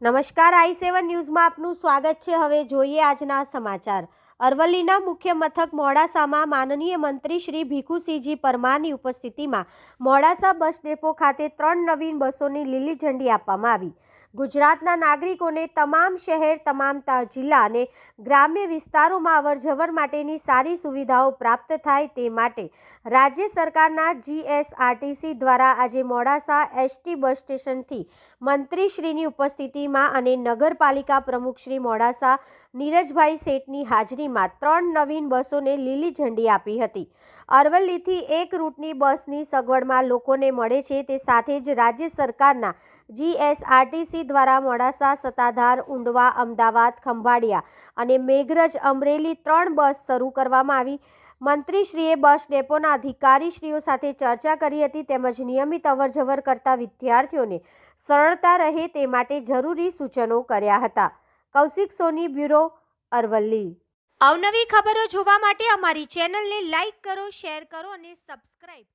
નમસ્કાર, આઈ સેવન ન્યૂઝમાં આપનું સ્વાગત છે. હવે જોઈએ આજના સમાચાર. અરવલ્લીના મુખ્ય મથક મોડાસામાં માનનીય મંત્રી શ્રી ભીખુસિંહજી પરમારની ઉપસ્થિતિમાં મોડાસા બસ ડેપો ખાતે ત્રણ નવીન બસોની લીલી ઝંડી આપવામાં આવી. ગુજરાતના નાગરિકોને તમામ શહેર, તમામ જિલ્લા અને ગ્રામ્ય વિસ્તારોમાં અવરજવર માટેની સારી સુવિધાઓ પ્રાપ્ત થાય તે માટે રાજ્ય સરકારના જીએસઆરટીસી દ્વારા આજે મોડાસા એસટી બસ સ્ટેશનથી મંત્રીશ્રીની ઉપસ્થિતિમાં અને નગરપાલિકા પ્રમુખશ્રી મોડાસા નીરજભાઈ શેઠની હાજરીમાં ત્રણ નવીન બસોને લીલી ઝંડી આપી હતી. અરવલ્લીથી એક રૂટની બસની સગવડમાં લોકોને મળે છે તે સાથે જ રાજ્ય સરકારના જીએસઆરટીસી દ્વારા મોડાસા, સત્તાધાર ઉંડવા અમદાવાદ, ખંભાળિયા અને મેઘરજ અમરેલી ત્રણ બસ શરૂ કરવામાં આવી. મંત્રીશ્રીએ બસ ડેપોના અધિકારીશ્રીઓ સાથે ચર્ચા કરી હતી તેમજ નિયમિત અવરજવર કરતા વિદ્યાર્થીઓને સરળતા રહે તે માટે જરૂરી સૂચનો કર્યા હતા. કૌશિક સોની, બ્યુરો અરવલ્લી. અવનવી ખબરો જોવા માટે અમારી ચેનલને લાઈક કરો, શેર કરો અને સબસ્ક્રાઈબ